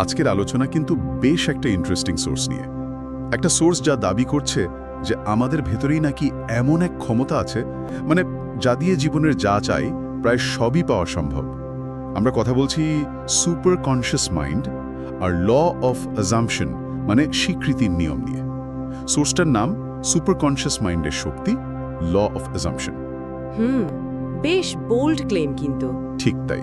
আজকের আলোচনা কিন্তু বেশ একটা ইন্টারেস্টিং সোর্স নিয়ে। একটা সোর্স যা দাবি করছে যে আমাদের ভেতরেই নাকি এমন এক ক্ষমতা আছে মানে যা দিয়ে জীবনের যা চাই প্রায় সবই পাওয়া সম্ভব। আমরা কথা বলছি সুপার কনশিয়াস মাইন্ড আর ল অফ অ্যাজাম্পশন মানে স্বীকৃতির নিয়ম নিয়ে। সোর্সটার নাম সুপার কনশিয়াস মাইন্ডের শক্তি ল অফ অ্যাজাম্পশন হুম বেশ বোল্ড ক্লেম কিন্তু। ঠিক তাই।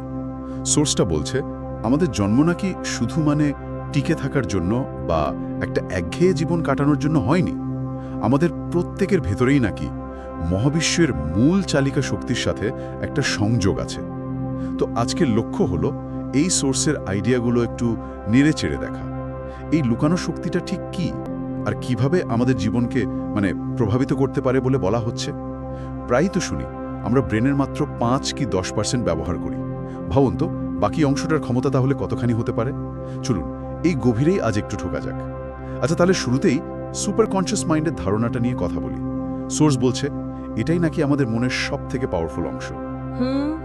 সোর্সটা বলছে আমাদের জন্ম নাকি শুধু মানে টিকে থাকার জন্য বা একটা একঘেয়ে জীবন কাটানোর জন্য হয়নি? আমাদের প্রত্যেকের ভেতরেই নাকি মহাবিশ্বের মূল চালিকা শক্তির সাথে একটা সংযোগ আছে। তো আজকের লক্ষ্য হলো এই সোর্সের আইডিয়াগুলো একটু নেড়ে চেড়ে দেখা। এই লুকানো শক্তিটা ঠিক কি? আর কীভাবে আমাদের জীবনকে মানে প্রভাবিত করতে পারে বলে বলা হচ্ছে? প্রায়ই তো শুনি, আমরা ব্রেনের মাত্র পাঁচ কি দশ পার্সেন্ট ব্যবহার করি। ভাবুন তো বাকি অংশটার ক্ষমতা তাহলে কতখানি হতে পারে? চলুন এই গভীরেই আজ একটু ঠোকা যাক। আচ্ছা তাহলে শুরুতেই সুপার কনশিয়াস মাইন্ডের ধারণাটা নিয়ে কথা বলি। সোর্স বলছে এটাই নাকি আমাদের মনের সব থেকে পাওয়ারফুল অংশ। হুম।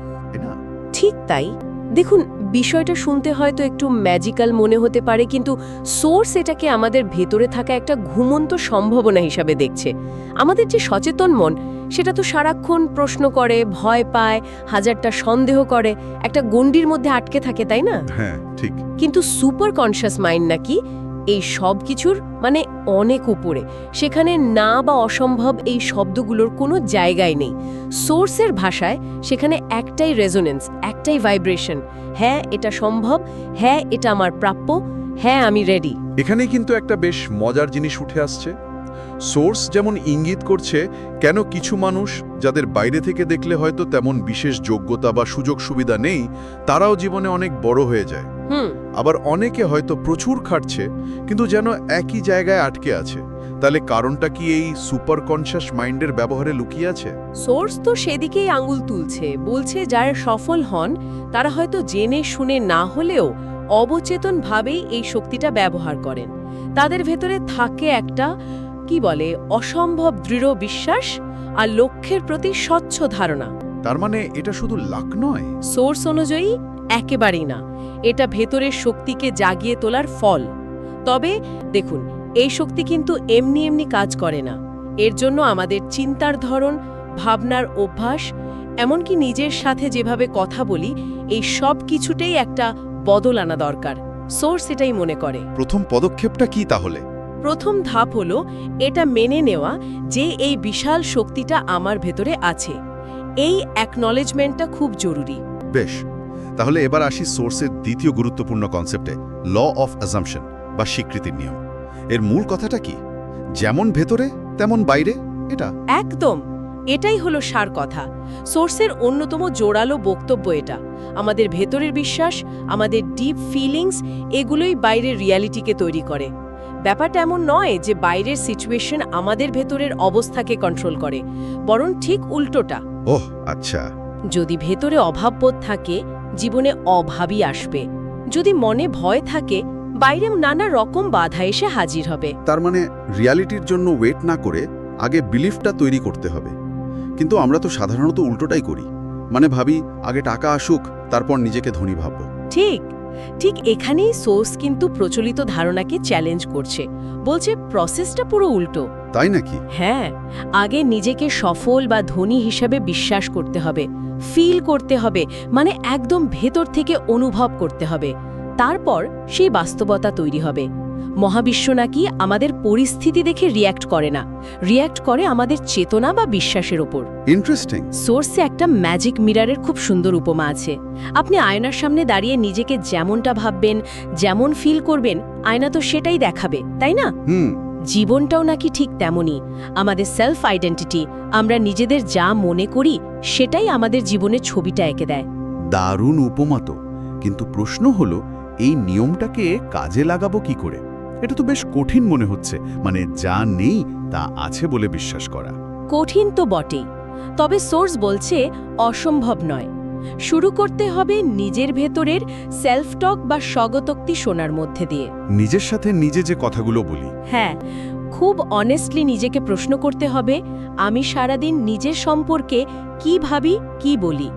না? ঠিক তাই। দেখুন বিষয়টা শুনতে হয়তো একটু ম্যাজিক্যাল মনে হতে পারে কিন্তু সোর্স এটাকে আমাদের ভেতরে থাকা একটা ঘুমন্ত সম্ভাবনা হিসাবে দেখছে। আমাদের যে সচেতন মন সেটা তো সারাক্ষণ প্রশ্ন করে ভয় পায় হাজারটা সন্দেহ করে একটা গণ্ডির মধ্যে আটকে থাকে তাই না? হ্যাঁ ঠিক। কিন্তু সুপার কনশাস মাইন্ড নাকি? এই সব কিছুর মানে অনেক উপরে। সেখানে না বা অসম্ভব এই শব্দগুলোর কোনো জায়গায় নেই। সোর্সের ভাষায় সেখানে একটাই রেজোনেন্স একটাই ভাইব্রেশন। হ্যাঁ এটা সম্ভব হ্যাঁ এটা আমার প্রাপ্য হ্যাঁ আমি রেডি। এখানেই কিন্তু একটা বেশ মজার জিনিস উঠে আসছে। সোর্স যেমন ইঙ্গিত করছে, কেন কিছু মানুষ যাদের বাইরে থেকে দেখলে হয়তো তেমন বিশেষ যোগ্যতা বা সুযোগ সুবিধা নেই, তারাও জীবনে অনেক বড় হয়ে যায়। আবার অনেকে হয়তো প্রচুর খাটছে কিন্তু যেন একই জায়গায় আটকে আছে। তাহলে কারণটা কি এই সুপার কনশাস মাইন্ডের ব্যবহারে লুকিয়ে আছে? সোর্স তো সেদিকেই আঙুল তুলছে। বলছে যারা সফল হন তারা হয়তো জেনে শুনে না হলেও অবচেতনভাবেই এই শক্তিটা ব্যবহার করেন। তাদের ভেতরে থাকে একটা কি বলে অসম্ভব দৃঢ় বিশ্বাস আর লক্ষ্যের প্রতি স্বচ্ছ ধারণা। তার মানে এটা শুধু লাক নয়? সোর্স অনুযায়ী একেবারেই না। এটা ভেতরের শক্তিকে জাগিয়ে তোলার ফল। তবে দেখুন এই শক্তি কিন্তু এমনি এমনি কাজ করে না। এর জন্য আমাদের চিন্তার ধরন ভাবনার অভ্যাস এমনকি নিজের সাথে যেভাবে কথা বলি এই সব কিছুতেই একটা বদল আনা দরকার। সোর্স এটাই মনে করে। প্রথম পদক্ষেপটা কি তাহলে? প্রথম ধাপ হলো এটা মেনে নেওয়া যে এই বিশাল শক্তিটা আমার ভেতরে আছে। এই অ্যাকনলেজমেন্টটা খুব জরুরি। বেশ তাহলে এবার আসি সোর্সের দ্বিতীয় গুরুত্বপূর্ণ কনসেপ্টে ল অফ অ্যাজাম্পশন বা স্বীকৃতির নিয়ম। এর মূল কথাটা কি? যেমন ভেতরে তেমন বাইরে এটা? একদম এটাই হলো সার কথা। সোর্সের অন্যতম জোরালো বক্তব্য এটা। আমাদের ভেতরের বিশ্বাস আমাদের ডিপ ফিলিংস এগুলোই বাইরের রিয়ালিটিকে তৈরি করে। ব্যাপারটা এমন নয় যে বাইরের সিচুয়েশন আমাদের ভেতরের অবস্থাকে কন্ট্রোল করে বরং ঠিক উল্টোটা। ওহ আচ্ছা। যদি ভেতরে অভাববোধ থাকে জীবনে অভাবই আসবে। যদি মনে ভয় থাকে বাইরে নানা রকম বাধা এসে হাজির হবে। তার মানে রিয়ালিটির জন্য ওয়েট না করে আগে বিলিফটা তৈরি করতে হবে। কিন্তু আমরা তো সাধারণত উল্টোটাই করি। মানে ভাবি আগে টাকা আসুক তারপর নিজেকে ধনী ভাববো। ঠিক। ঠিক এখানেই সোর্স কিন্তু প্রচলিত ধারণাকে চ্যালেঞ্জ করছে। বলছে প্রসেসটা পুরো উল্টো। তাই নাকি? হ্যাঁ আগে নিজেকে সফল বা ধনী হিসাবে বিশ্বাস করতে হবে ফিল করতে হবে মানে একদম ভেতর থেকে অনুভব করতে হবে। তারপর সেই বাস্তবতা তৈরি হবে। মহাবিশ্ব নাকি আমাদের পরিস্থিতি দেখে রিয়্যাক্ট করে না। রিয়্যাক্ট করে আমাদের চেতনা বা বিশ্বাসের ওপর। ইন্টারেস্টিং সোর্সে একটা ম্যাজিক মিরারের খুব সুন্দর উপমা আছে। আপনি আয়নার সামনে দাঁড়িয়ে নিজেকে যেমনটা ভাববেন যেমন ফিল করবেন আয়না তো সেটাই দেখাবে তাই না? হুম। জীবনটাও নাকি ঠিক তেমনই। আমাদের সেলফ আইডেন্টিটি আমরা নিজেদের যা মনে করি সেটাই আমাদের জীবনের ছবিটা এঁকে দেয়। দারুণ উপমা তো। কিন্তু প্রশ্ন হলো এই নিয়মটাকে কাজে লাগাবো কি করে? এটা তো বেশ কঠিন মনে হচ্ছে। মানে যা নেই তা আছে বলে বিশ্বাস করা। কঠিন তো বটেই। তবে সোর্স বলছে অসম্ভব নয়। শুরু করতে হবে নিজের ভেতরের সেলফ টক বা স্বগতোক্তি শোনার মধ্যে দিয়ে। নিজের সাথে নিজে যে কথাগুলো বলি। হ্যাঁ খুব অনেস্টলি নিজেকে প্রশ্ন করতে হবে আমি সারাদিন নিজের সম্পর্কে কি ভাবি কি বলি?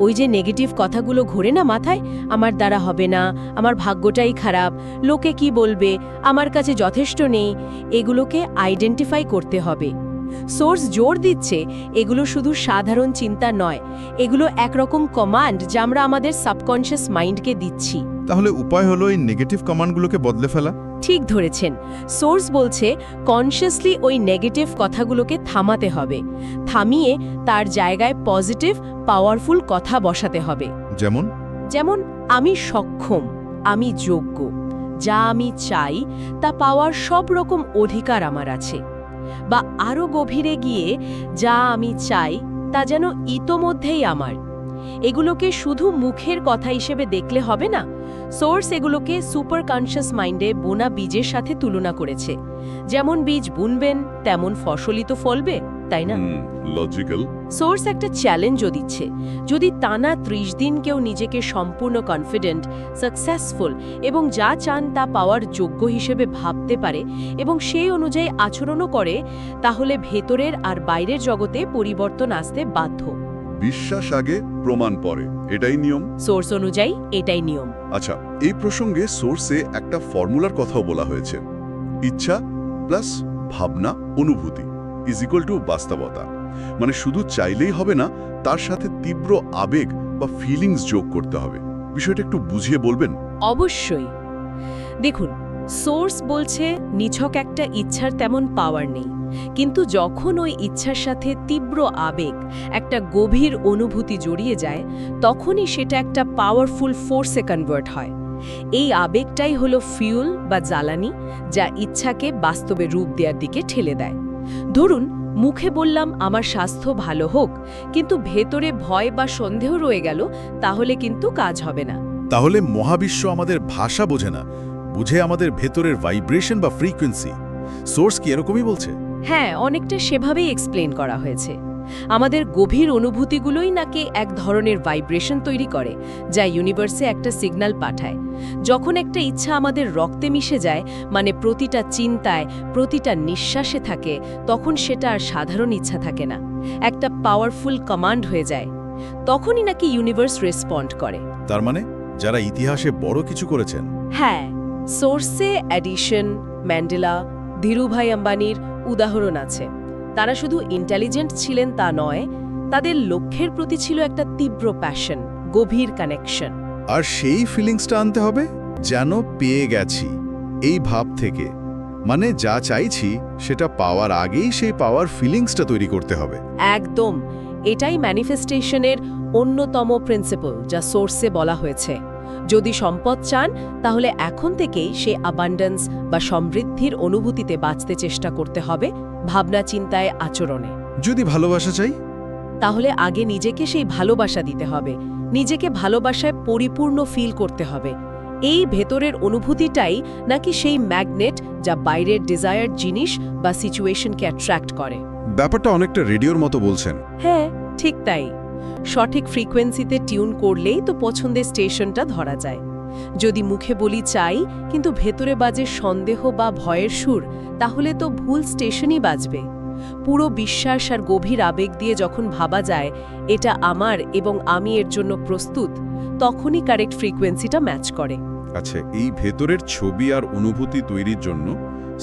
ওই যে নেগেটিভ কথাগুলো ঘোরে না মাথায়, আমার দ্বারা হবে না, আমার ভাগ্যটাই খারাপ, লোকে কি বলবে, আমার কাছে যথেষ্ট নেই, এগুলোকে আইডেন্টিফাই করতে হবে। সোর্স জোর দিচ্ছে এগুলো শুধু সাধারণ চিন্তা নয় এগুলো একরকম কমান্ড যা আমরা আমাদের সাবকনশিয়াস মাইন্ডকে দিচ্ছি। তাহলে উপায় হলো এই নেগেটিভ কমান্ডগুলোকে বদলে ফেলা? ঠিক ধরেছেন। সোর্স বলছে কনসিয়াসলি ওই নেগেটিভ কথাগুলোকে থামাতে হবে। থামিয়ে তার জায়গায় পজিটিভ পাওয়ারফুল কথা বসাতে হবে। যেমন? যেমন আমি সক্ষম আমি যোগ্য। যা আমি চাই তা পাওয়ার সব রকম অধিকার আমার আছে। বা আরও গভীরে গিয়ে যা আমি চাই তা যেন ইতোমধ্যেই আমার। এগুলোকে শুধু মুখের কথা হিসেবে দেখলে হবে না, সোর্স এগুলোকে সুপার কনশিয়াস মাইন্ডে বোনা বীজের সাথে তুলনা করেছে। যেমন বীজ বুনবেন, তেমন ফসলই তো ফলবে। তাই না? লজিক্যাল সোর্স একটা চ্যালেঞ্জও দিচ্ছে। যদি টানা ত্রিশ দিন কেউ নিজেকে সম্পূর্ণ কনফিডেন্ট সাকসেসফুল এবং যা চান তা পাওয়ার যোগ্য হিসেবে ভাবতে পারে এবং সেই অনুযায়ী আচরণও করে তাহলে ভেতরের আর বাইরের জগতে পরিবর্তন আসতে বাধ্য। বিশ্বাস আগে প্রমাণ পরে। এটাই নিয়ম? সোর্স অনুযায়ী এটাই নিয়ম। আচ্ছা এই প্রসঙ্গে সোর্সে একটা ফর্মুলার কথাও বলা হয়েছে। ইচ্ছা প্লাস ভাবনা অনুভূতি। ইজ ইকুয়াল টু বাস্তবতা মানে শুধু চাইলেই হবে না, তার সাথে তীব্র আবেগ বা ফিলিংস যোগ করতে হবে। বিষয়টা একটু বুঝিয়ে বলবেন? অবশ্যই। দেখুন সোর্স বলছে নিছক একটা ইচ্ছার তেমন পাওয়ার নেই। কিন্তু যখন ওই ইচ্ছার সাথে তীব্র আবেগ, একটা গভীর অনুভূতি জড়িয়ে যায়, তখনই সেটা একটা পাওয়ারফুল ফোর্সে কনভার্ট হয়। এই আবেগটাই হলো ফিউল বা জ্বালানি, যা ইচ্ছাকে বাস্তবে রূপ দেওয়ার দিকে ঠেলে দেয়। ধরুন মুখে বললাম আমার স্বাস্থ্য ভালো হোক কিন্তু ভেতরে ভয় বা সন্দেহ রয়ে গেল তাহলে কিন্তু কাজ হবে না। তাহলে মহাবিশ্ব আমাদের ভাষা বোঝে না বুঝে আমাদের ভেতরের ভাইব্রেশন বা ফ্রিকোয়েন্সি। সোর্স কি এরকমই বলছে? হ্যাঁ অনেকটা সেভাবেই এক্সপ্লেন করা হয়েছে। আমাদের গভীর অনুভূতিগুলোই নাকি এক ধরনের ভাইব্রেশন তৈরি করে যা ইউনিভার্সে একটা সিগন্যাল পাঠায়। যখন একটা ইচ্ছা আমাদের রক্তে মিশে যায় মানে প্রতিটা চিন্তায় প্রতিটা নিঃশ্বাসে থাকে তখন সেটা আর সাধারণ ইচ্ছা থাকে না। একটা পাওয়ারফুল কমান্ড হয়ে যায়। তখনই নাকি ইউনিভার্স রেসপন্ড করে। তার মানে যারা ইতিহাসে বড় কিছু করেছেন। হ্যাঁ সোর্সে অ্যাডিশন ম্যান্ডেলা ধীরুভাই আম্বানির উদাহরণ আছে। তারা শুধু ইন্টেলিজেন্ট ছিলেন তা নয় তাদের লক্ষ্যের প্রতি ছিল একটা তীব্র প্যাশন গভীর কানেকশন আর সেই ফিলিংসটা আনতে হবে যেন পেয়ে গেছি এই ভাব থেকে। মানে যা চাইছি সেটা পাওয়ার আগেই সেই পাওয়ার ফিলিংসটা তৈরি করতে হবে। একদম। এটাই ম্যানিফেস্টেশনের অন্যতম প্রিন্সিপল যা সোর্সে বলা হয়েছে। যদি সম্পদ চান তাহলে এখন থেকেই সে অ্যাবান্ডেন্স বা সমৃদ্ধির অনুভূতিতে বাঁচতে চেষ্টা করতে হবে ভাবনা চিন্তায় আচরণে। যদি ভালোবাসা চাই? তাহলে আগে নিজেকে সেই ভালোবাসা দিতে হবে। নিজেকে ভালোবাসায় পরিপূর্ণ ফিল করতে হবে। এই ভেতরের অনুভূতিটাই নাকি সেই ম্যাগনেট যা বাইরের ডিজায়ার জিনিস বা সিচুয়েশনকে অ্যাট্রাক্ট করে। ব্যাপারটা অনেকটা রেডিওর মতো বলছেন। হ্যাঁ ঠিক তাই। সঠিক ফ্রিকোয়েন্সিতে টিউন করলেই তো পছন্দের স্টেশনটা ধরা যায়। যদি মুখে বলি চাই, কিন্তু ভেতরে বাজে সন্দেহ বা ভয়ের সুর, তাহলে তো ভুল স্টেশনই বাজবে। পুরো বিশ্বাস আর গভীর আবেগ দিয়ে যখন ভাবা যায়, এটা আমার এবং আমি এর জন্য প্রস্তুত, তখনই কারেক্ট ফ্রিকোয়েন্সিটা ম্যাচ করে। আচ্ছা এই ভেতরের ছবি আর অনুভূতি তৈরির জন্য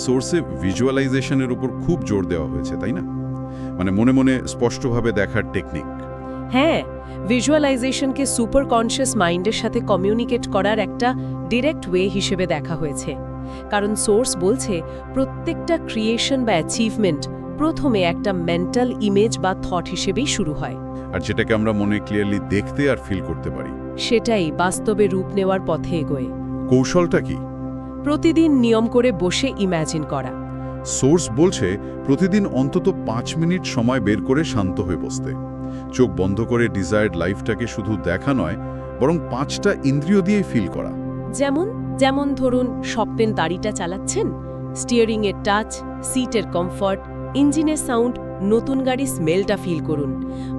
সোর্সে ভিজুয়ালাইজেশনের উপর খুব জোর দেওয়া হয়েছে, তাই না? মানে মনে মনে স্পষ্টভাবে দেখার টেকনিক হ্যাঁ ভিজুয়ালাইজেশনকে সুপার কনশিয়াস মাইন্ডের সাথে কমিউনিকেট করার একটা ডিরেক্ট ওয়ে হিসেবে দেখা হয়েছে। কারণ সোর্স বলছে প্রত্যেকটা ক্রিয়েশন বা অ্যাচিভমেন্ট প্রথমে একটা মেন্টাল ইমেজ বা থট হিসেবেই শুরু হয়। আর যেটাকে আমরা মনে ক্লিয়ারলি দেখতে আর ফিল করতে পারি। সেটাই বাস্তবে রূপ নেওয়ার পথে এগোয়। কৌশলটা কি? প্রতিদিন নিয়ম করে বসে ইম্যাজিন করা। সোর্স বলছে প্রতিদিন অন্তত পাঁচ মিনিট সময় বের করে শান্ত হয়ে বসতে। চোখ বন্ধ করে ডিজায়ার্ড লাইফটাকে শুধু দেখা নয় বরং পাঁচটা ইন্দ্রিয় দিয়ে ফিল করা। যেমন যেমন ধরুন স্বপ্নের দাড়িটা চালাচ্ছেন স্টিয়ারিংয়ের টাচ সিটের কমফর্ট ইঞ্জিনের সাউন্ড নতুন গাড়ি স্মেলটা ফিল করুন।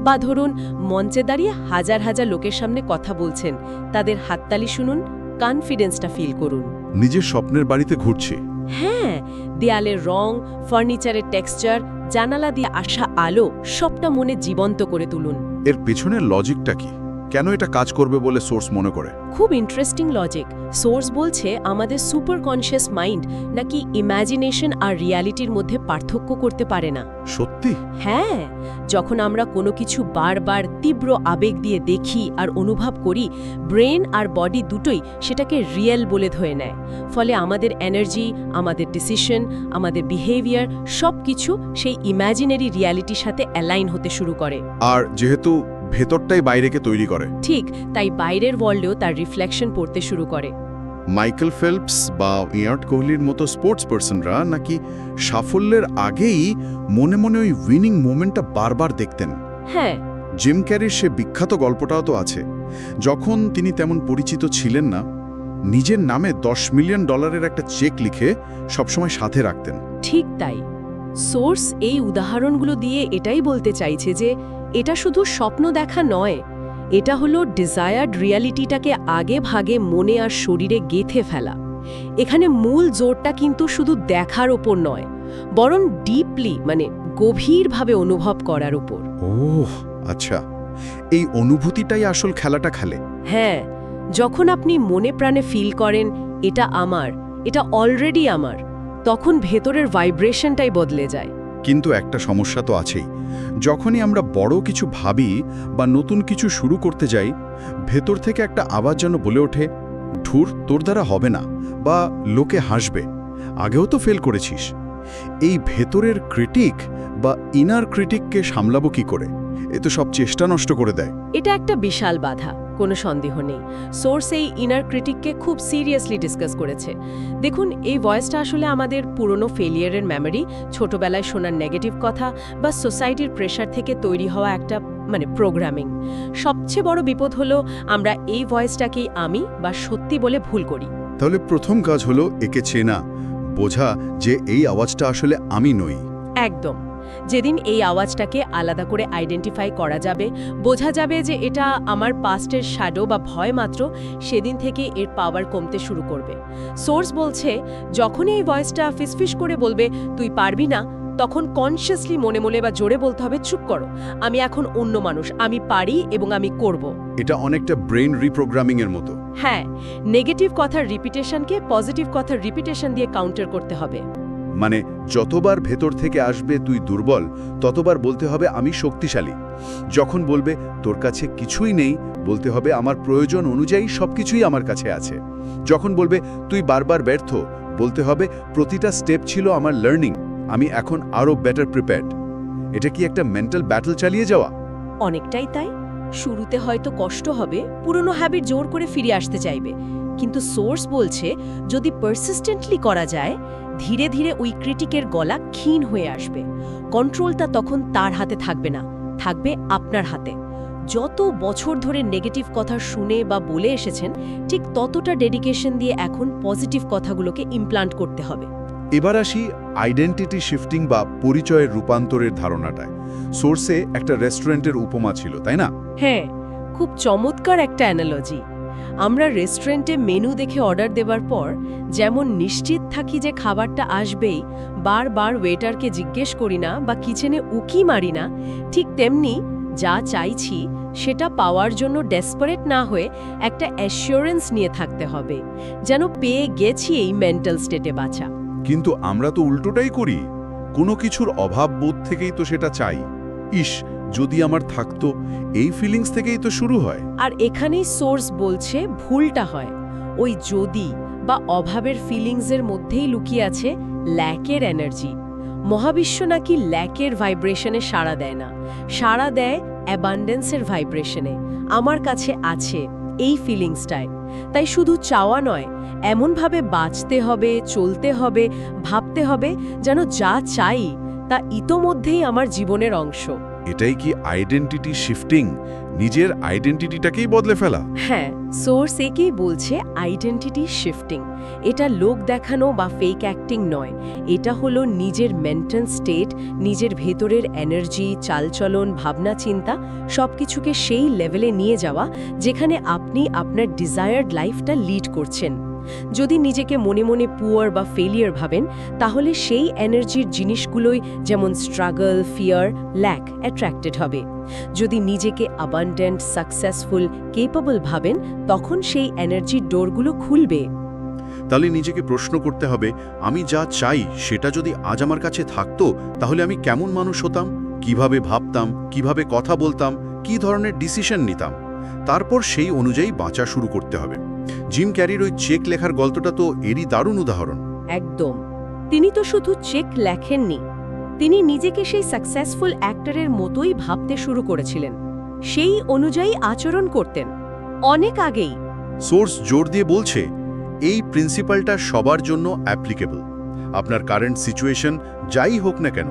বা ধরুন মঞ্চে দাঁড়িয়ে হাজার হাজার লোকের সামনে কথা বলছেন তাদের হাততালি শুনুন কনফিডেন্সটা ফিল করুন। নিজের স্বপ্নের বাড়িতে ঘুরছে। হ্যাঁ দেয়ালের রং ফার্নিচারের টেক্সচার জানালা দিয়ে আসা আলো সবটা মনে জীবন্ত করে তুলুন। এর পেছনের লজিকটা কি? কেন এটা কাজ করবে বলে সোর্স মনে করে? খুব ইন্টারেস্টিং লজিক সোর্স বলছে আমাদের সুপার কনসিয়াস মাইন্ড নাকি ইমাজিনেশন আর রিয়ালিটির মধ্যে পার্থক্য করতে পারে না। সত্যি? হ্যাঁ যখন আমরা কোনো কিছু বারবার তীব্র আবেগ দিয়ে দেখি আর অনুভব করি ব্রেন আর বডি দুটোই সেটাকে রিয়েল বলে ধরে নেয়। ফলে আমাদের এনার্জি আমাদের ডিসিশন আমাদের বিহেভিয়ার সব কিছু সেই ইম্যাজিনারি রিয়ালিটির সাথে অ্যালাইন হতে শুরু করে। আর যেহেতু ভেতরটাই বাইরেকে তৈরি করে। ঠিক তাই বাইরের ওয়ার্ল্ডেও তার রিফ্লেকশন পড়তে শুরু করে। মাইকেল ফেলপস বা বিরাট কোহলির মতো স্পোর্টস পার্সনরা নাকি সাফল্যের আগেই মনে মনে ওই উইনিং মোমেন্টটা বারবার দেখতেন। হ্যাঁ। জিম ক্যারির সে বিখ্যাত গল্পটাও তো আছে। যখন তিনি তেমন পরিচিত ছিলেন না নিজের নামে দশ মিলিয়ন ডলারের একটা চেক লিখে সবসময় সাথে রাখতেন। ঠিক তাই। সোর্স এই উদাহরণগুলো দিয়ে এটাই বলতে চাইছে যে এটা শুধু স্বপ্ন দেখা নয় এটা হলো ডিজায়ার্ড রিয়ালিটিটাকে আগে ভাগে মনে আর শরীরে গেথে ফেলা। এখানে মূল জোরটা কিন্তু শুধু দেখার ওপর নয় বরং ডিপলি মানে গভীরভাবে অনুভব করার উপর ওহ আচ্ছা। এই অনুভূতিটাই আসল খেলাটা খেলে। হ্যাঁ যখন আপনি মনে প্রাণে ফিল করেন এটা আমার এটা অলরেডি আমার তখন ভেতরের ভাইব্রেশনটাই বদলে যায়। কিন্তু একটা সমস্যা তো আছেই। যখনই আমরা বড় কিছু ভাবি বা নতুন কিছু শুরু করতে যাই, ভেতর থেকে একটা আওয়াজ যেন বলে ওঠে ঠুর তোর দ্বারা হবে না বা লোকে হাসবে, আগেও তো ফেল করেছিস এই ভেতরের ক্রিটিক বা ইনার ক্রিটিককে সামলাবো কি করে? এ তো সব চেষ্টা নষ্ট করে দেয়। এটা একটা বিশাল বাধা। কোনো সন্দেহ নেই। সোর্স এই ইনার ক্রিটিককে খুব সিরিয়াসলি ডিসকাস করেছে। দেখুন এই ভয়েসটা আসলে আমাদের পুরনো ফেলিয়ারের মেমরি ছোটবেলায় শোনার নেগেটিভ কথা বা সোসাইটির প্রেশার থেকে তৈরি হওয়া একটা মানে প্রোগ্রামিং সবচেয়ে বড় বিপদ হলো আমরা এই ভয়েসটাকেই আমি বা সত্যি বলে ভুল করি। তাহলে প্রথম কাজ হলো একে চেনা বোঝা যে এই আওয়াজটা আসলে আমি নই। একদম। যেদিন এই আওয়াজটাকে আলাদা করে আইডেন্টিফাই করা যাবে বোঝা যাবে যে এটা আমার পাস্টের শ্যাডো বা ভয় মাত্র সেদিন থেকে এর পাওয়ার কমতে শুরু করবে। সোর্স বলছে যখনই এই ভয়েসটা ফিসফিস করে বলবে তুই পারবি না তখন কনসিয়াসলি মনে মনে বা জোরে বলতে হবে চুপ করো আমি এখন অন্য মানুষ আমি পারি এবং আমি করব। এটা অনেকটা ব্রেন রিপ্রোগ্রামিং এর মতো। হ্যাঁ নেগেটিভ কথার রিপিটেশনকে পজিটিভ কথার রিপিটেশন দিয়ে কাউন্টার করতে হবে। মানে যতবার ভেতর থেকে আসবে তুই দুর্বল, ততবার বলতে হবে আমি শক্তিশালী। যখন বলবে, তোর কাছে কিছুই নেই, বলতে হবে, আমার প্রয়োজন অনুযায়ী সবকিছুই আমার কাছে আছে। যখন বলবে, তুই বারবার ব্যর্থ, বলতে হবে, প্রতিটা স্টেপ ছিল আমার লার্নিং আমি এখন আরও বেটার প্রিপেয়ার্ড এটা কি একটা মেন্টাল ব্যাটল চালিয়ে যাওয়া? অনেকটাই তাই। শুরুতে হয়তো কষ্ট হবে, পুরনো হ্যাবিট জোর করে ফিরে আসতে চাইবে। কিন্তু সোর্স বলছে যদি পারসিস্টেন্টলি করা যায় ধীরে ধীরে ওই ক্রিটিকের গলা ক্ষীণ হয়ে আসবে। কন্ট্রোলটা তখন তার হাতে থাকবে না থাকবে আপনার হাতে। যত বছর ধরে নেগেটিভ কথা শুনে বা বলে এসেছেন ঠিক ততটা ডেডিকেশন দিয়ে এখন পজিটিভ কথাগুলোকে ইমপ্লান্ট করতে হবে। এবার আসি আইডেন্টিটি শিফটিং বা পরিচয়ের রূপান্তরের ধারণাটায়। সোর্সে একটা রেস্টুরেন্টের উপমা ছিল তাই না? হ্যাঁ খুব চমৎকার একটা অ্যানালজি আমরা রেস্টুরেন্টে মেনু দেখে অর্ডার দেবার পর যেমন নিশ্চিত থাকি যে খাবারটা আসবেই, বারবার ওয়েটারকে জিজ্ঞেস করি না বা কিচেনে উকি মারি না, ঠিক তেমনি যা চাইছি সেটা পাওয়ার জন্য ডেসপারেট না হয়ে একটা অ্যাসিওরেন্স নিয়ে থাকতে হবে, যেন পেয়ে গেছি এই মেন্টাল স্টেটে বাঁচা কিন্তু আমরা তো উল্টোটাই করি, কোনো কিছুর অভাব বোধ থেকেই তো সেটা চাই। ইস যদি আমার থাকতো, এই ফিলিংস থেকেই তো শুরু হয়। আর এখানেই সোর্স বলছে, ভুলটা হয়। ওই যদি বা অভাবের ফিলিংসের মধ্যেই লুকিয়ে আছে ল্যাকের এনার্জি মহাবিশ্ব নাকি ল্যাকের ভাইব্রেশনে সাড়া দেয় না। সাড়া দেয় অ্যাবান্ডেন্সের ভাইব্রেশনে আমার কাছে আছে এই ফিলিংসটায় তাই শুধু চাওয়া নয়, এমনভাবে বাঁচতে হবে, চলতে হবে, ভাবতে হবে যেন যা চাই তা ইতোমধ্যেই আমার জীবনের অংশ। এটাই কি আইডেন্টিটি শিফটিং নিজের আইডেন্টিটিটাকেই বদলে ফেলা। হ্যাঁ সোর্স একেই বলছে আইডেন্টিটি শিফটিং এটা লোক দেখানো বা ফেক অ্যাক্টিং নয়। এটা হলো নিজের মেন্টাল স্টেট নিজের ভেতরের এনার্জি চালচলন, ভাবনা, চিন্তা, সবকিছুকে সেই লেভেলে নিয়ে যাওয়া, যেখানে আপনি আপনার ডিজায়ার্ড লাইফটা লিড করছেন। যদি নিজেকে মনে মনে পুয়ার বা ফেলিয়ার ভাবেন, তাহলে সেই এনার্জির জিনিসগুলোই যেমন স্ট্রাগল ফিয়ার ল্যাক অ্যাট্রাক্টেড হবে। যদি নিজেকে আবান্ডেন্ট সাকসেসফুল কেপেবল ভাবেন, তখন সেই এনার্জির ডোরগুলো খুলবে। তাহলে নিজেকে প্রশ্ন করতে হবে, আমি যা চাই সেটা যদি আজ আমার কাছে থাকতো, তাহলে আমি কেমন মানুষ হতাম? কীভাবে ভাবতাম? কীভাবে কথা বলতাম? কি ধরনের ডিসিশন নিতাম? তারপর সেই অনুযায়ী বাঁচা শুরু করতে হবে। জিম ক্যারির ওই চেক লেখার গল্পটা তো এরই দারুণ উদাহরণ। একদম। তিনি তো শুধু চেক লেখেননি তিনি নিজেকে সেই সাকসেসফুল অ্যাক্টরের মতোই ভাবতে শুরু করেছিলেন। সেই অনুযায়ী আচরণ করতেন। অনেক আগেই। সোর্স জোর দিয়ে বলছে এই প্রিন্সিপালটা সবার জন্য অ্যাপ্লিকেবল আপনার কারেন্ট সিচুয়েশন যাই হোক না কেন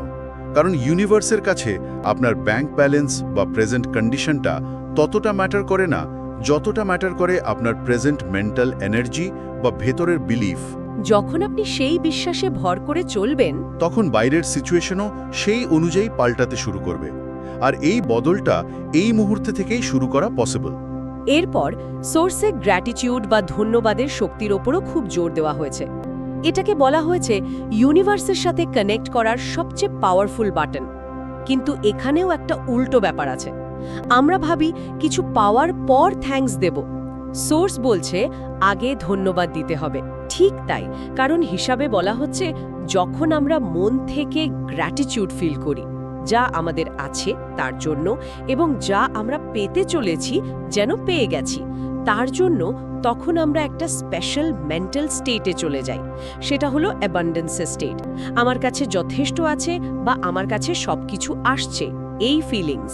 কারণ ইউনিভার্সের কাছে আপনার ব্যাংক ব্যালেন্স বা প্রেজেন্ট কন্ডিশনটা ততটা ম্যাটার করে না যতটা ম্যাটার করে আপনার প্রেজেন্ট মেন্টাল এনার্জি বা ভেতরের বিলিফ। যখন আপনি সেই বিশ্বাসে ভর করে চলবেন তখন বাইরের সিচুয়েশনও সেই অনুযায়ী পাল্টাতে শুরু করবে। আর এই বদলটা এই মুহূর্তে থেকেই শুরু করা পসিবল এরপর সোর্সে গ্র্যাটিটিউড বা ধন্যবাদের শক্তির ওপরও খুব জোর দেওয়া হয়েছে। এটাকে বলা হয়েছে ইউনিভার্সের সাথে কানেক্ট করার সবচেয়ে পাওয়ারফুল বাটন কিন্তু এখানেও একটা উল্টো ব্যাপার আছে। আমরা ভাবি কিছু পাওয়ার পর থ্যাঙ্কস দেব। সোর্স বলছে, আগে ধন্যবাদ দিতে হবে। ঠিক তাই, কারণ হিসাবে বলা হচ্ছে, যখন আমরা মন থেকে গ্র্যাটিটিউড ফিল করি, যা আমাদের আছে তার জন্য এবং যা আমরা পেতে চলেছি, যেন পেয়ে গেছি, তার জন্য তখন আমরা একটা স্পেশাল মেন্টাল স্টেটে চলে যাই। সেটা হলো অ্যাবান্ডেন্সের স্টেট আমার কাছে যথেষ্ট আছে বা আমার কাছে সবকিছু আসছে এই ফিলিংস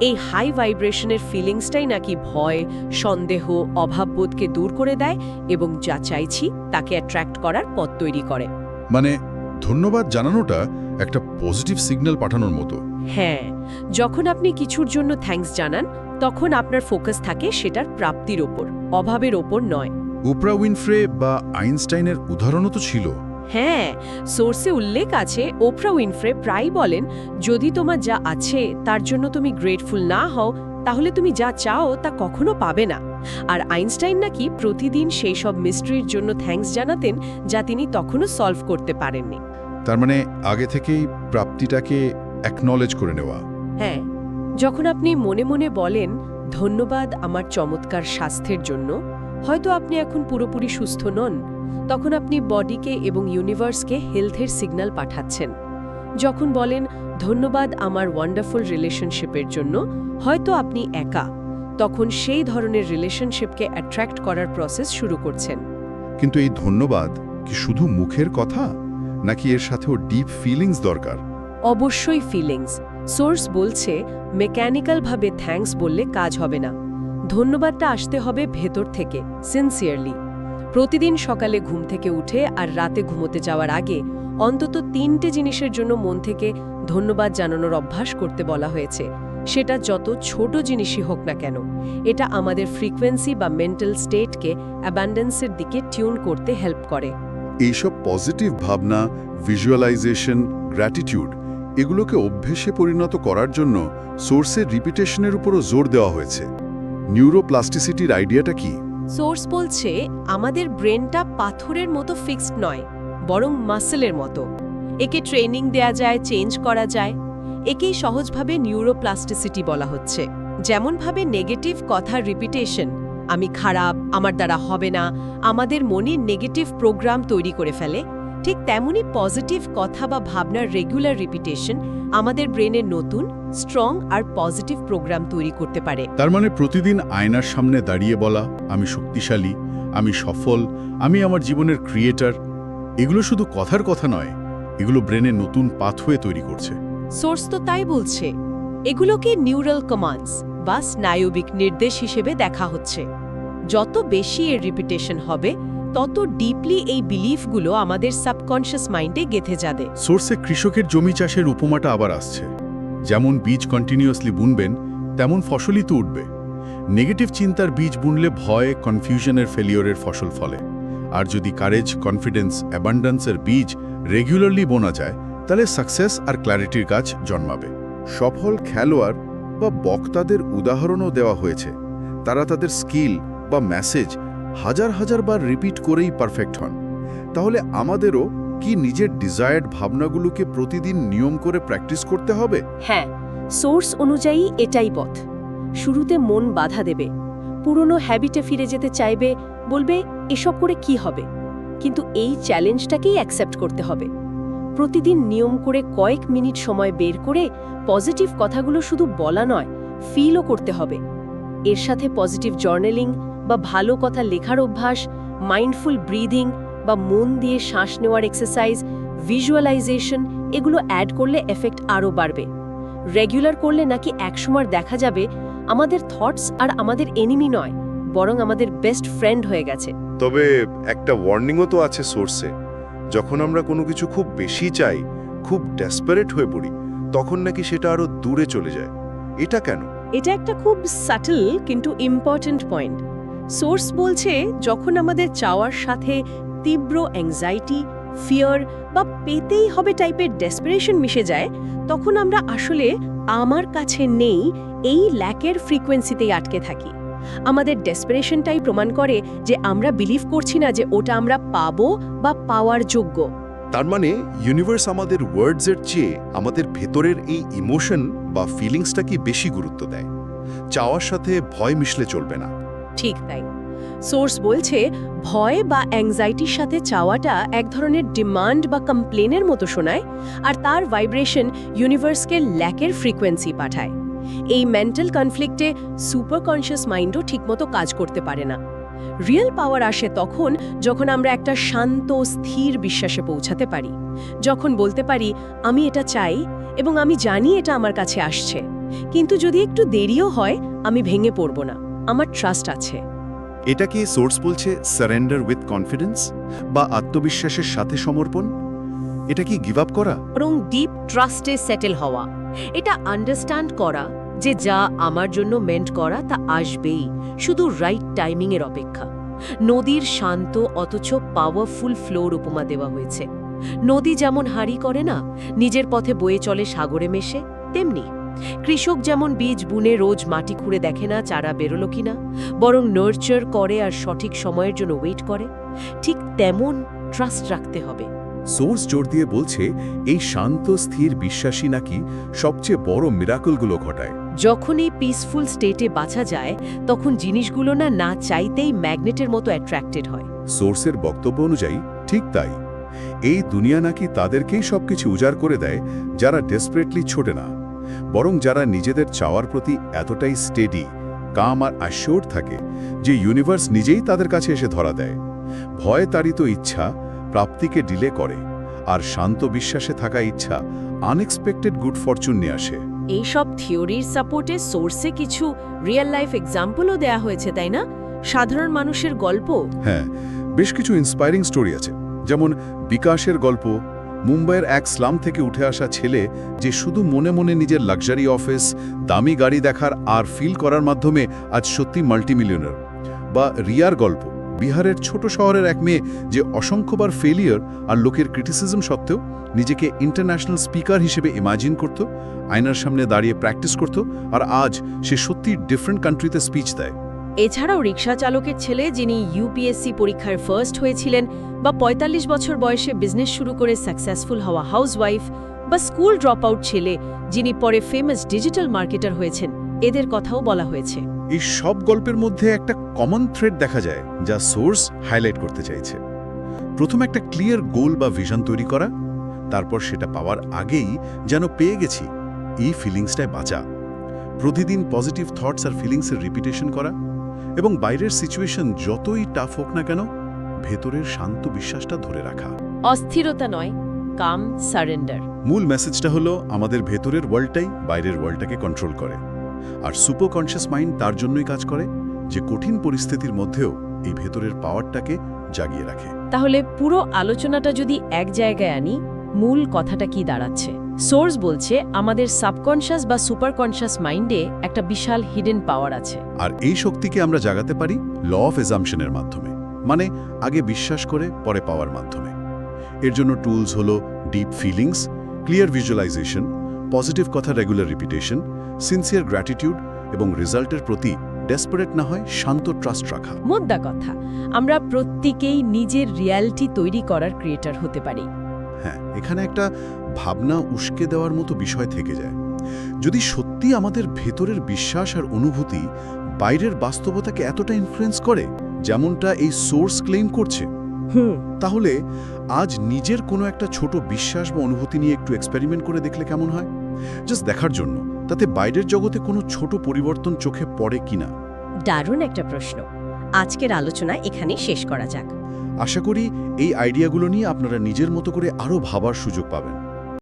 এই হাই ভাইব্রেশনের ফিলিংসটাই নাকি ভয় সন্দেহ অভাববোধকে দূর করে দেয় এবং যা চাইছি তাকে অ্যাট্রাক্ট করার পথ তৈরি করে। মানে ধন্যবাদ জানানোটা একটা পজিটিভ সিগন্যাল পাঠানোর মতো। হ্যাঁ যখন আপনি কিছুর জন্য থ্যাঙ্কস জানান তখন আপনার ফোকাস থাকে সেটার প্রাপ্তির ওপর অভাবের ওপর নয়। ওপ্রা উইনফ্রে বা আইনস্টাইনের উদাহরণও তো ছিল। হ্যাঁ সোর্সে উল্লেখ আছে ওপ্রা উইনফ্রে প্রায় বলেন যদি তোমার যা আছে তার জন্য তুমি গ্রেটফুল না হও তাহলে তুমি যা চাও তা কখনো পাবে না। আর আইনস্টাইন নাকি প্রতিদিন সেই সব মিস্ট্রির জন্য থ্যাঙ্কস জানাতেন যা তিনি তখনও সলভ করতে পারেননি। তার মানে আগে থেকেই প্রাপ্তিটাকে অ্যাকনলেজ করে নেওয়া। হ্যাঁ যখন আপনি মনে মনে বলেন ধন্যবাদ আমার চমৎকার স্বাস্থ্যের জন্য হয়তো আপনি এখন পুরোপুরি সুস্থ নন তখন আপনি বডিকে এবং ইউনিভার্সকে হেলথের সিগন্যাল পাঠাচ্ছেন। যখন বলেন ধন্যবাদ আমার ওয়ান্ডারফুল রিলেশনশিপের জন্য হয়তো আপনি একা তখন সেই ধরনের রিলেশনশিপকে অ্যাট্রাক্ট করার প্রসেস শুরু করছেন। কিন্তু এই ধন্যবাদ কি শুধু মুখের কথা? নাকি এর সাথেও ডিপ ফিলিংস দরকার? অবশ্যই ফিলিংস সোর্স বলছে মেকানিক্যালভাবে থ্যাঙ্কস বললে কাজ হবে না। ধন্যবাদটা আসতে হবে ভেতর থেকে সিনসিয়ারলি প্রতিদিন সকালে ঘুম থেকে উঠে আর রাতে ঘুমোতে যাওয়ার আগে অন্তত তিনটে জিনিসের জন্য মন থেকে ধন্যবাদ জানানোর অভ্যাস করতে বলা হয়েছে। সেটা যত ছোট জিনিসই হোক না কেন, এটা আমাদের ফ্রিকোয়েন্সি বা মেন্টাল স্টেটকে অ্যাবান্ডেন্সের দিকে টিউন করতে হেল্প করে। এইসব পজিটিভ ভাবনা ভিজুয়ালাইজেশন গ্র্যাটিটিউড এগুলোকে অভ্যেসে পরিণত করার জন্য সোর্সের রিপিটেশনের উপরও জোর দেওয়া হয়েছে। নিউরোপ্লাস্টিসিটির আইডিয়াটা কি? সোর্স বলছে, আমাদের ব্রেনটা পাথরের মতো ফিক্সড নয়, বরং মাসেলের মতো। একে ট্রেনিং দেয়া যায়, চেঞ্জ করা যায়। একেই সহজভাবে নিউরোপ্লাস্টিসিটি বলা হচ্ছে। যেমনভাবে নেগেটিভ কথার রিপিটেশন, আমি খারাপ, আমার দ্বারা হবে না, আমাদের মনে নেগেটিভ প্রোগ্রাম তৈরি করে ফেলে, ঠিক তেমনি পজিটিভ কথা বা ভাবনার রেগুলার রিপিটেশন আমাদের ব্রেনের নতুন স্ট্রং আর পজিটিভ প্রোগ্রাম তৈরি করতে পারে। তার মানে প্রতিদিন আয়নার সামনে দাঁড়িয়ে বলা আমি শক্তিশালী আমি সফল আমি আমার জীবনের ক্রিয়েটার এগুলো শুধু কথার কথা নয় এগুলো ব্রেনে নতুন পাথওয়ে তৈরি করছে। সোর্স তো তাই বলছে এগুলোকে নিউরাল কমান্ডস বা স্নায়বিক নির্দেশ হিসেবে দেখা হচ্ছে। যত বেশি এর রিপিটেশন হবে তত ডিপলি এই বিলিফগুলো আমাদের সাবকনশিয়াস মাইন্ডে গেঁথে যাবে। সোর্সে কৃষকের জমি চাষের উপমাটা আবার আসছে। যেমন বীজ কন্টিনিউয়াসলি বুনবেন, তেমন ফসলই তো উঠবে। নেগেটিভ চিন্তার বীজ বুনলে ভয় কনফিউশনের ফেলিওরের ফসল ফলে। আর যদি কারেজ কনফিডেন্স অ্যাবান্ডান্সের বীজ রেগুলারলি বোনা যায়, তাহলে সাকসেস আর ক্ল্যারিটির গাছ জন্মাবে। সফল খেলোয়াড় বা বক্তাদের উদাহরণও দেওয়া হয়েছে। তারা তাদের স্কিল বা মেসেজ হাজার হাজার বার রিপিট করেই পারফেক্ট হন। তাহলে আমাদেরও কি নিজের ডিজায়ার্ড ভাবনাগুলোকে প্রতিদিন নিয়ম করে প্র্যাকটিস করতে হবে? হ্যাঁ সোর্স অনুযায়ী এটাই পথ। শুরুতে মন বাধা দেবে, পুরনো হ্যাবিটে ফিরে যেতে চাইবে, বলবে, এসব করে কি হবে? কিন্তু এই চ্যালেঞ্জটাকেই অ্যাকসেপ্ট করতে হবে। প্রতিদিন নিয়ম করে কয়েক মিনিট সময় বের করে পজিটিভ কথাগুলো শুধু বলা নয় ফিলও করতে হবে। এর সাথে পজিটিভ জার্নালিং বা ভালো কথা লেখার অভ্যাস মাইন্ডফুল ব্রিদিং বা মন দিয়ে শ্বাস নেওয়ার এক্সারসাইজ ভিজুয়ালাইজেশন এগুলো অ্যাড করলে এফেক্ট আরও বাড়বে। রেগুলার করলে নাকি একসময় দেখা যাবে আমাদের থটস আর আমাদের এনিমি নয় বরং আমাদের বেস্ট ফ্রেন্ড হয়ে গেছে। তবে একটা ওয়ার্নিংও তো আছে সোর্সে যখন আমরা কোনো কিছু খুব বেশি চাই খুব ডেসপারেট হয়ে পড়ি তখন নাকি সেটা আরও দূরে চলে যায়। এটা কেন? এটা একটা খুব সাটল কিন্তু ইম্পর্ট্যান্ট পয়েন্ট সোর্স বলছে যখন আমাদের চাওয়ার সাথে তীব্র অ্যাংজাইটি ফিয়ার বা পেতেই হবে টাইপের ডেসপিরেশন মিশে যায় তখন আমরা আসলে আমার কাছে নেই এই ল্যাকের ফ্রিকোয়েন্সিতেই আটকে থাকি। আমাদের ডেসপিরেশনটাই প্রমাণ করে যে আমরা বিলিভ করছি না যে ওটা আমরা পাবো বা পাওয়ার যোগ্য। তার মানে ইউনিভার্স আমাদের ওয়ার্ডসের চেয়ে আমাদের ভেতরের এই ইমোশন বা ফিলিংসটা কি বেশি গুরুত্ব দেয়? চাওয়ার সাথে ভয় মিশলে চলবে না। ঠিক তাই। সোর্স বলছে, ভয় বা অ্যাংজাইটির সাথে চাওয়াটা এক ধরনের ডিমান্ড বা কমপ্লেনের মতো শোনায়, আর তার ভাইব্রেশন ইউনিভার্সকে ল্যাকের ফ্রিকোয়েন্সি পাঠায়। এই মেন্টাল কনফ্লিক্টে সুপার কনশিয়াস মাইন্ডও ঠিকমতো কাজ করতে পারে না। রিয়েল পাওয়ার আসে তখন যখন আমরা একটা শান্ত, স্থির বিশ্বাসে পৌঁছাতে পারি। যখন বলতে পারি, আমি এটা চাই এবং আমি জানি এটা আমার কাছে আসছে। কিন্তু যদি একটু দেরিও হয়, আমি ভেঙে পড়ব না। আমার ট্রাস্ট আছে। এটা কি সোর্স বলছে সারেন্ডার উইথ কনফিডেন্স বা আত্মবিশ্বাসের সাথে সমর্পণ? এটা কি গিভ আপ করা? বরং ডিপ ট্রাস্টে সেটেল হওয়া। এটা আন্ডারস্ট্যান্ড করা যে যা আমার জন্য মেন্ট করা তা আসবেই, শুধু রাইট টাইমিংয়ের অপেক্ষা। নদীর শান্ত অথচ পাওয়ারফুল ফ্লোর উপমা দেওয়া হয়েছে। নদী যেমন হাঁড়ি করে না, নিজের পথে বয়ে চলে সাগরে মেশে, তেমনি কৃষক যেমন বীজ বুনে রোজ মাটি খুঁড়ে দেখে না চারা বেরোলো কিনা বরং নার্চার করে আর সঠিক সময়ের জন্য ওয়েট করে ঠিক তেমন ট্রাস্ট রাখতে হবে। সোর্স জোর দিয়ে বলছে এই শান্ত স্থির বিশ্বাসী নাকি সবচেয়ে বড় মিরাকলগুলো ঘটায়। যখন এই পিসফুল স্টেটে বাঁচা যায় তখন জিনিসগুলো না না চাইতেই ম্যাগনেটের মতো অ্যাট্রাক্টেড হয়। সোর্সের বক্তব্য অনুযায়ী ঠিক তাই। এই দুনিয়া নাকি তাদেরকেই সবকিছু উজাড় করে দেয় যারা ডেসপারেটলি ছোটে না। বরং যারা নিজেদের চাওয়ার প্রতি এতটাই স্টেডি কাম আর অ্যাশিওর থাকে যে ইউনিভার্স নিজেই তাদের কাছে এসে ধরা দেয়। ভয় তাড়িত ইচ্ছা প্রাপ্তিকে ডিলে করে আর শান্ত বিশ্বাসে থাকা ইচ্ছা আনএক্সপেক্টেড গুড ফরচুন নিয়ে আসে। এইসব থিওরির সাপোর্টে সোর্সে কিছু রিয়েল লাইফ এক্সাম্পলও দেয়া হয়েছে তাই না? সাধারণ মানুষের গল্প? হ্যাঁ বেশ কিছু ইন্সপায়ারিং স্টোরি আছে। যেমন বিকাশের গল্প মুম্বাইয়ের এক স্লাম থেকে উঠে আসা ছেলে যে শুধু মনে মনে নিজের লাক্সারি অফিস দামি গাড়ি দেখার আর ফিল করার মাধ্যমে আজ সত্যি মাল্টিমিলিয়নার বা রিয়ার গল্প, বিহারের ছোট শহরের এক মেয়ে যে অসংখ্যবার ফেলিয়ার আর লোকের ক্রিটিসিজম সত্ত্বেও নিজেকে ইন্টারন্যাশনাল স্পিকার হিসেবে ইমাজিন করত, আয়নার সামনে দাঁড়িয়ে প্র্যাকটিস করত আর আজ সে সত্যি ডিফারেন্ট কান্ট্রিতে স্পিচ দেয়। এছাড়াও রিক্সা চালকের ছেলে যিনি ইউপিএসসি পরীক্ষায় ফার্স্ট হয়েছিলেন বা ৪৫ বছর বয়সে বিজনেস শুরু করে সাকসেসফুল হওয়া হাউসওয়াইফ বা স্কুল ড্রপ আউট ছেলে যিনি পরে ফেমাস ডিজিটাল মার্কেটার হয়েছেন, এদের কথাও বলা হয়েছে। এই সব গল্পের মধ্যে একটা কমন থ্রেড দেখা যায় যা সোর্স হাইলাইট করতে চাইছে। প্রথম একটা ক্লিয়ার গোল বা ভিশন তৈরি করা, তারপর সেটা পাওয়ার আগেই যেন পেয়ে গেছি, এই ফিলিংসটায় বাঁচা। প্রতিদিন পজিটিভ থটস আর ফিলিংসের রিপিটেশন করা এবং বাইরের সিচুয়েশন যতই টাফ হোক না কেন ভেতরের শান্ত বিশ্বাসটা ধরে রাখা। অস্থিরতা নয় কাম সারেন্ডার মূল মেসেজটা হলো আমাদের ভেতরের ওয়ার্ল্ডটাই বাইরের ওয়ার্ল্ডটাকে কন্ট্রোল করে। আর সুপার কনশিয়াস মাইন্ড তার জন্যই কাজ করে যে কঠিন পরিস্থিতির মধ্যেও এই ভেতরের পাওয়ারটাকে জাগিয়ে রাখে। তাহলে পুরো আলোচনাটা যদি এক জায়গায় আনি মূল কথাটা কি দাঁড়াচ্ছে? সোর্স বলছে আমাদের সাবকনশাস বা সুপার কনশাস মাইন্ডে একটা বিশাল হিডেন পাওয়ার আছে। আর এই শক্তিকে আমরা জাগাতে পারি ল অফ এজামশনের মাধ্যমে মানে আগে বিশ্বাস করে পরে পাওয়ার মাধ্যমে। এর জন্য টুলস হলো deep feelings clear visualization positive কথা রেগুলার রিপিটেশন সিনসিয়ার গ্র্যাটিটিউড এবং রেজাল্টের প্রতি ডেসপারেট না হয় শান্ত ট্রাস্ট রাখা। মোদ্দা কথা আমরা প্রত্যেকেই নিজের রিয়ালিটি তৈরি করার ক্রিয়েটার হতে পারি। হ্যাঁ এখানে একটা ভাবনা উস্কে দেওয়ার মতো বিষয় থেকে যায়। যদি সত্যি আমাদের ভেতরের বিশ্বাস আর অনুভূতি বাইরের বাস্তবতাকে এতটা ইনফ্লুয়েন্স করে যেমনটা এই সোর্স ক্লেম করছে হুম। তাহলে আজ নিজের কোনো একটা ছোট বিশ্বাস বা অনুভূতি নিয়ে একটু এক্সপেরিমেন্ট করে দেখলে কেমন হয়? জাস্ট দেখার জন্য তাতে বাইরের জগতে কোনো ছোট পরিবর্তন চোখে পড়ে কিনা দারুণ একটা প্রশ্ন। আজকের আলোচনা এখানে শেষ করা যাক। আশা করি এই আইডিয়াগুলো নিয়ে আপনারা নিজের মতো করে আরও ভাবার সুযোগ পাবেন।